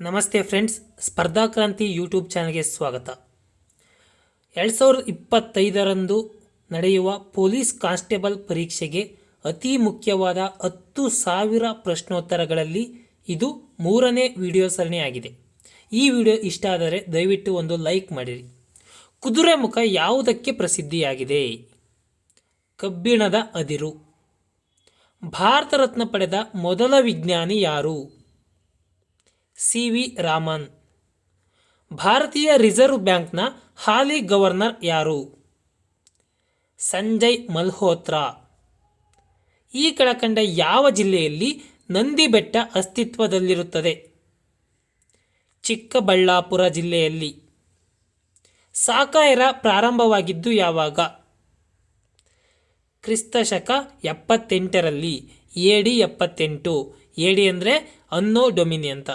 ನಮಸ್ತೆ friends ಸ್ಪರ್ಧಾಕ್ರಾಂತಿ YouTube ಚಾನಲ್ಗೆ ಸ್ವಾಗತ. ಎರಡು ಸಾವಿರದ ಇಪ್ಪತ್ತೈದರಂದು ನಡೆಯುವ ಪೊಲೀಸ್ ಕಾನ್ಸ್ಟೇಬಲ್ ಪರೀಕ್ಷೆಗೆ ಅತಿ ಮುಖ್ಯವಾದ ಹತ್ತು ಸಾವಿರ ಪ್ರಶ್ನೋತ್ತರಗಳಲ್ಲಿ ಇದು ಮೂರನೇ ವಿಡಿಯೋ ಸರಣಿಯಾಗಿದೆ. ಈ ವಿಡಿಯೋ ಇಷ್ಟ ಆದರೆ ದಯವಿಟ್ಟು ಒಂದು ಲೈಕ್ ಮಾಡಿರಿ. ಕುದುರೆ ಮುಖ ಯಾವುದಕ್ಕೆ ಪ್ರಸಿದ್ಧಿಯಾಗಿದೆ? ಕಬ್ಬಿಣದ ಅದಿರು. ಭಾರತ ರತ್ನ ಪಡೆದ ಮೊದಲ ವಿಜ್ಞಾನಿ ಯಾರು? C V Raman. ಭಾರತೀಯ ರಿಸರ್ವ್ ಬ್ಯಾಂಕ್ನ ಹಾಲಿ ಗವರ್ನರ್ ಯಾರು? ಸಂಜಯ್ ಮಲ್ಹೋತ್ರಾ. ಈ ಕೆಳಕಂಡ ಯಾವ ಜಿಲ್ಲೆಯಲ್ಲಿ ನಂದಿ ಬೆಟ್ಟ ಅಸ್ತಿತ್ವದಲ್ಲಿರುತ್ತದೆ? ಚಿಕ್ಕಬಳ್ಳಾಪುರ ಜಿಲ್ಲೆಯಲ್ಲಿ. ಸಾಕಾಯರ ಪ್ರಾರಂಭವಾಗಿದ್ದು ಯಾವಾಗ? ಕ್ರಿಸ್ತಶಕ ಎಪ್ಪತ್ತೆಂಟರಲ್ಲಿ, ಎ ಡಿ ಎಪ್ಪತ್ತೆಂಟು, ಎ ಡಿ ಅಂದರೆ ಅನ್ನೋ ಡೊಮಿನಿ ಅಂತ.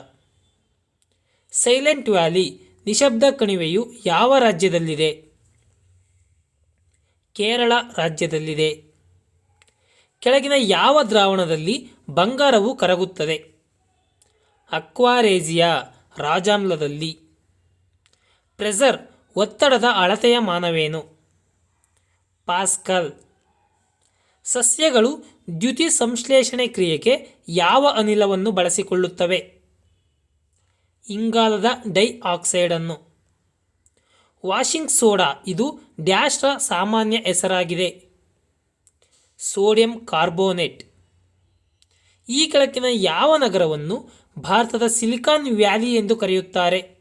ಸೈಲೆಂಟ್ ವ್ಯಾಲಿ ನಿಶಬ್ದ ಕಣಿವೆಯು ಯಾವ ರಾಜ್ಯದಲ್ಲಿದೆ? ಕೇರಳ ರಾಜ್ಯದಲ್ಲಿದೆ. ಕೆಳಗಿನ ಯಾವ ದ್ರಾವಣದಲ್ಲಿ ಬಂಗಾರವು ಕರಗುತ್ತದೆ? ಅಕ್ವಾರೇಜಿಯಾ ರಾಜಾಮ್ಲದಲ್ಲಿ. ಪ್ರೆಸರ್ ಒತ್ತಡದ ಅಳತೆಯ ಮಾನವೇನು? ಪಾಸ್ಕಲ್. ಸಸ್ಯಗಳು ದ್ಯುತಿ ಸಂಶ್ಲೇಷಣೆ ಕ್ರಿಯೆಗೆ ಯಾವ ಅನಿಲವನ್ನು ಬಳಸಿಕೊಳ್ಳುತ್ತವೆ? ಇಂಗಾಲದ ಡೈಆಕ್ಸೈಡನ್ನು. ವಾಷಿಂಗ್ ಸೋಡಾ ಇದು ಡ್ಯಾಶ್ರ ಸಾಮಾನ್ಯ ಹೆಸರಾಗಿದೆ. Sodium carbonate. ಈ ಕೆಳಕಿನ ಯಾವ ನಗರವನ್ನು ಭಾರತದ ಸಿಲಿಕಾನ್ ವ್ಯಾಲಿ ಎಂದು ಕರೆಯುತ್ತಾರೆ?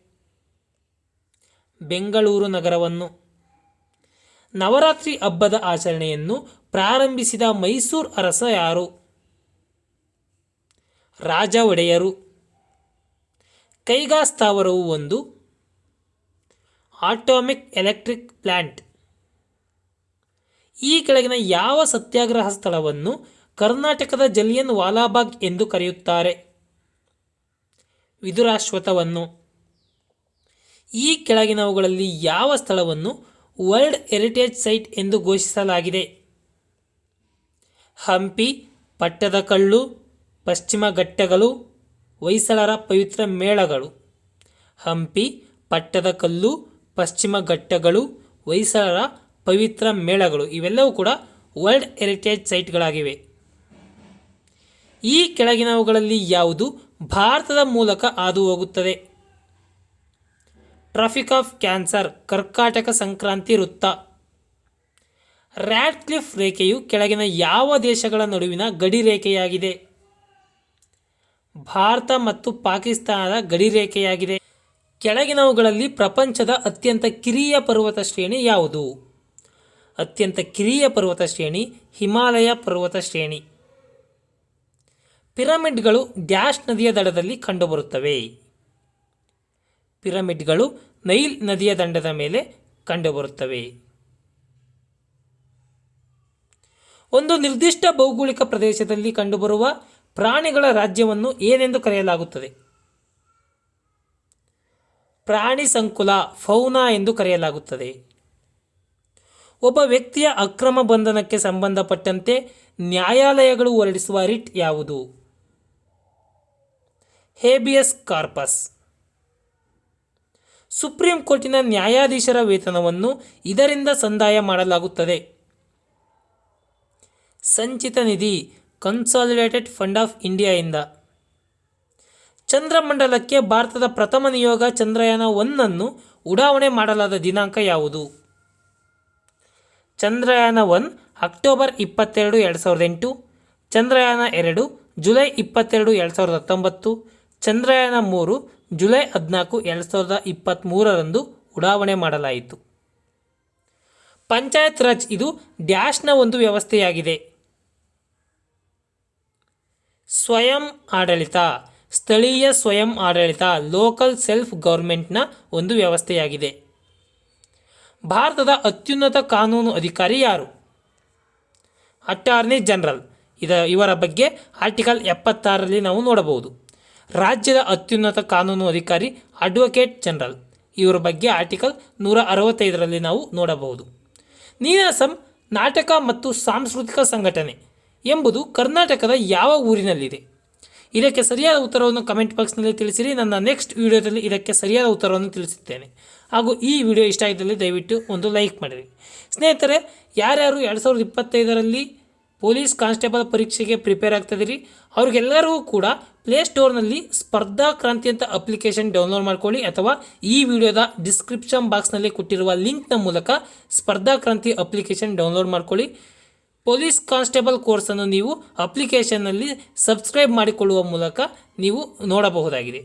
ಬೆಂಗಳೂರು ನಗರವನ್ನು. ನವರಾತ್ರಿ ಹಬ್ಬದ ಆಚರಣೆಯನ್ನು ಪ್ರಾರಂಭಿಸಿದ ಮೈಸೂರು ಅರಸ ಯಾರು? ರಾಜ ಒಡೆಯರು. ಕೈಗಾ ಸ್ಥಾವರವು ಒಂದು ಆಟೋಮಿಕ್ ಎಲೆಕ್ಟ್ರಿಕ್ ಪ್ಲ್ಯಾಂಟ್ ಈ ಕೆಳಗಿನ ಯಾವ ಸತ್ಯಾಗ್ರಹ ಸ್ಥಳವನ್ನು ಕರ್ನಾಟಕದ ಜಲಿಯನ್ ವಾಲಾಬಾಗ್ ಎಂದು ಕರೆಯುತ್ತಾರೆ? ವಿದುರಾಶ್ವತವನ್ನು. ಈ ಕೆಳಗಿನವುಗಳಲ್ಲಿ ಯಾವ ಸ್ಥಳವನ್ನು ವರ್ಲ್ಡ್ ಹೆರಿಟೇಜ್ ಸೈಟ್ ಎಂದು ಘೋಷಿಸಲಾಗಿದೆ? ಹಂಪಿ, ಪಟ್ಟದಕಲ್ಲು, ಪಶ್ಚಿಮ ಘಟ್ಟಗಳು ಹೊಯ್ಸಳರ ಪವಿತ್ರ ಮೇಳಗಳು. ಹಂಪಿ ಪಟ್ಟದಕಲ್ಲು ಪಶ್ಚಿಮ ಘಟ್ಟಗಳು, ಹೊಯ್ಸಳರ ಪವಿತ್ರ ಮೇಳಗಳು. ಇವೆಲ್ಲವೂ ಕೂಡ ವರ್ಲ್ಡ್ ಹೆರಿಟೇಜ್ ಸೈಟ್ಗಳಾಗಿವೆ. ಈ ಕೆಳಗಿನವುಗಳಲ್ಲಿ ಯಾವುದು ಭಾರತದ ಮೂಲಕ ಹಾದು ಹೋಗುತ್ತದೆ ಟ್ರಾಫಿಕ್ ಆಫ್ ಕ್ಯಾನ್ಸರ್, ಕರ್ಕಾಟಕ ಸಂಕ್ರಾಂತಿ ವೃತ್ತ. ರ್ಯಾಡ್ ಕ್ಲಿಫ್ ರೇಖೆಯು ಕೆಳಗಿನ ಯಾವ ದೇಶಗಳ ನಡುವಿನ ಗಡಿ ರೇಖೆಯಾಗಿದೆ? ಭಾರತ ಮತ್ತು ಪಾಕಿಸ್ತಾನದ ಗಡಿ ರೇಖೆಯಾಗಿದೆ ಕೆಳಗಿನವುಗಳಲ್ಲಿ ಪ್ರಪಂಚದ ಅತ್ಯಂತ ಕಿರಿಯ ಪರ್ವತ ಶ್ರೇಣಿ ಯಾವುದು? ಅತ್ಯಂತ ಕಿರಿಯ ಪರ್ವತ ಶ್ರೇಣಿ ಹಿಮಾಲಯ ಪರ್ವತ ಶ್ರೇಣಿ. ಪಿರಮಿಡ್ಗಳು ಡ್ಯಾಶ್ ನದಿಯ ದಡದಲ್ಲಿ ಕಂಡುಬರುತ್ತವೆ. ಪಿರಮಿಡ್ಗಳು ನೈಲ್ ನದಿಯ ದಂಡದ ಮೇಲೆ ಕಂಡುಬರುತ್ತವೆ. ಒಂದು ನಿರ್ದಿಷ್ಟ ಭೌಗೋಳಿಕ ಪ್ರದೇಶದಲ್ಲಿ ಕಂಡುಬರುವ ಪ್ರಾಣಿಗಳ ರಾಜ್ಯವನ್ನು ಏನೆಂದು ಕರೆಯಲಾಗುತ್ತದೆ? ಪ್ರಾಣಿ ಸಂಕುಲ, ಫೌನಾ ಎಂದು ಕರೆಯಲಾಗುತ್ತದೆ. ಒಬ್ಬ ವ್ಯಕ್ತಿಯ ಅಕ್ರಮ ಬಂಧನಕ್ಕೆ ಸಂಬಂಧಪಟ್ಟಂತೆ ನ್ಯಾಯಾಲಯಗಳು ಹೊರಡಿಸುವ ರಿಟ್ ಯಾವುದು? Habeas corpus. ಸುಪ್ರೀಂ ಕೋರ್ಟಿನ ನ್ಯಾಯಾಧೀಶರ ವೇತನವನ್ನು ಇದರಿಂದ ಸಂದಾಯ ಮಾಡಲಾಗುತ್ತದೆ. ಸಂಚಿತ ನಿಧಿ ಕನ್ಸಾಲಿಡೇಟೆಡ್ ಫಂಡ್ ಆಫ್ ಇಂಡಿಯಾಯಿಂದ ಚಂದ್ರಮಂಡಲಕ್ಕೆ ಭಾರತದ ಪ್ರಥಮ ನಿಯೋಗ ಚಂದ್ರಯಾನ ಒನ್ನನ್ನು ಉಡಾವಣೆ ಮಾಡಲಾದ ದಿನಾಂಕ ಯಾವುದು? ಚಂದ್ರಯಾನ ಒನ್, ಅಕ್ಟೋಬರ್ ಇಪ್ಪತ್ತೆರಡು, ಎರಡು ಸಾವಿರದ ಎಂಟು. ಚಂದ್ರಯಾನ ಎರಡು, ಜುಲೈ ಇಪ್ಪತ್ತೆರಡು, ಎರಡು ಸಾವಿರದ ಹತ್ತೊಂಬತ್ತು. ಚಂದ್ರಯಾನ ಮೂರು, ಜುಲೈ ಹದಿನಾಲ್ಕು, ಎರಡು ಸಾವಿರದ ಇಪ್ಪತ್ತ್ಮೂರರಂದು ಉಡಾವಣೆ ಮಾಡಲಾಯಿತು. ಪಂಚಾಯತ್ ರಾಜ್ ಇದು ಡ್ಯಾಶ್ನ ಒಂದು ವ್ಯವಸ್ಥೆಯಾಗಿದೆ. ಸ್ವಯಂ ಆಡಳಿತ. ಸ್ಥಳೀಯ ಸ್ವಯಂ ಆಡಳಿತ ಲೋಕಲ್ ಸೆಲ್ಫ್ ಗೌರ್ಮೆಂಟ್ನ ಒಂದು ವ್ಯವಸ್ಥೆಯಾಗಿದೆ. ಭಾರತದ ಅತ್ಯುನ್ನತ ಕಾನೂನು ಅಧಿಕಾರಿ ಯಾರು? ಅಟಾರ್ನಿ ಜನರಲ್ ಇದ, ಇವರ ಬಗ್ಗೆ ಆರ್ಟಿಕಲ್ ಎಪ್ಪತ್ತಾರರಲ್ಲಿ ನಾವು ನೋಡಬಹುದು. ರಾಜ್ಯದ ಅತ್ಯುನ್ನತ ಕಾನೂನು ಅಧಿಕಾರಿ ಅಡ್ವೊಕೇಟ್ ಜನರಲ್ ಇವರ ಬಗ್ಗೆ ಆರ್ಟಿಕಲ್ ನೂರ ಅರವತ್ತೈದರಲ್ಲಿ ನಾವು ನೋಡಬಹುದು. ನೀನಾಸಂ ನಾಟಕ ಮತ್ತು ಸಾಂಸ್ಕೃತಿಕ ಸಂಘಟನೆ. ಎಂಬುದು ಕರ್ನಾಟಕದ ಯಾವ ಊರಿನಲ್ಲಿದೆ? ಇದಕ್ಕೆ ಸರಿಯಾದ ಉತ್ತರವನ್ನು ಕಮೆಂಟ್ ಬಾಕ್ಸ್ನಲ್ಲಿ ತಿಳಿಸಿರಿ. ನನ್ನ ನೆಕ್ಸ್ಟ್ ವಿಡಿಯೋದಲ್ಲಿ ಇದಕ್ಕೆ ಸರಿಯಾದ ಉತ್ತರವನ್ನು ತಿಳಿಸುತ್ತೇನೆ ಹಾಗೂ ಈ ವಿಡಿಯೋ ಇಷ್ಟ ಆಗಿದ್ದಲ್ಲಿ ದಯವಿಟ್ಟು ಒಂದು ಲೈಕ್ ಮಾಡಿರಿ. ಸ್ನೇಹಿತರೆ, ಯಾರ್ಯಾರು ಎರಡು ಸಾವಿರದ ಇಪ್ಪತ್ತೈದರಲ್ಲಿ ಪೊಲೀಸ್ ಕಾನ್ಸ್ಟೇಬಲ್ ಪರೀಕ್ಷೆಗೆ ಪ್ರಿಪೇರ್ ಆಗ್ತದಿರಿ ಅವ್ರಿಗೆಲ್ಲರಿಗೂ ಕೂಡ ಪ್ಲೇಸ್ಟೋರ್ನಲ್ಲಿ ಸ್ಪರ್ಧಾ ಕ್ರಾಂತಿ ಅಂತ ಅಪ್ಲಿಕೇಶನ್ ಡೌನ್ಲೋಡ್ ಮಾಡ್ಕೊಳ್ಳಿ ಅಥವಾ ಈ ವಿಡಿಯೋದ ಡಿಸ್ಕ್ರಿಪ್ಷನ್ ಬಾಕ್ಸ್ನಲ್ಲಿ ಕೊಟ್ಟಿರುವ ಲಿಂಕ್ನ ಮೂಲಕ ಸ್ಪರ್ಧಾ ಕ್ರಾಂತಿ ಅಪ್ಲಿಕೇಶನ್ ಡೌನ್ಲೋಡ್ ಮಾಡ್ಕೊಳ್ಳಿ. ಪೊಲೀಸ್ ಕಾನ್ಸ್ಟೇಬಲ್ ಕೋರ್ಸನ್ನು ನೀವು ಅಪ್ಲಿಕೇಶನ್ನಲ್ಲಿ ಸಬ್ಸ್ಕ್ರೈಬ್ ಮಾಡಿಕೊಳ್ಳುವ ಮೂಲಕ ನೀವು ನೋಡಬಹುದಾಗಿದೆ.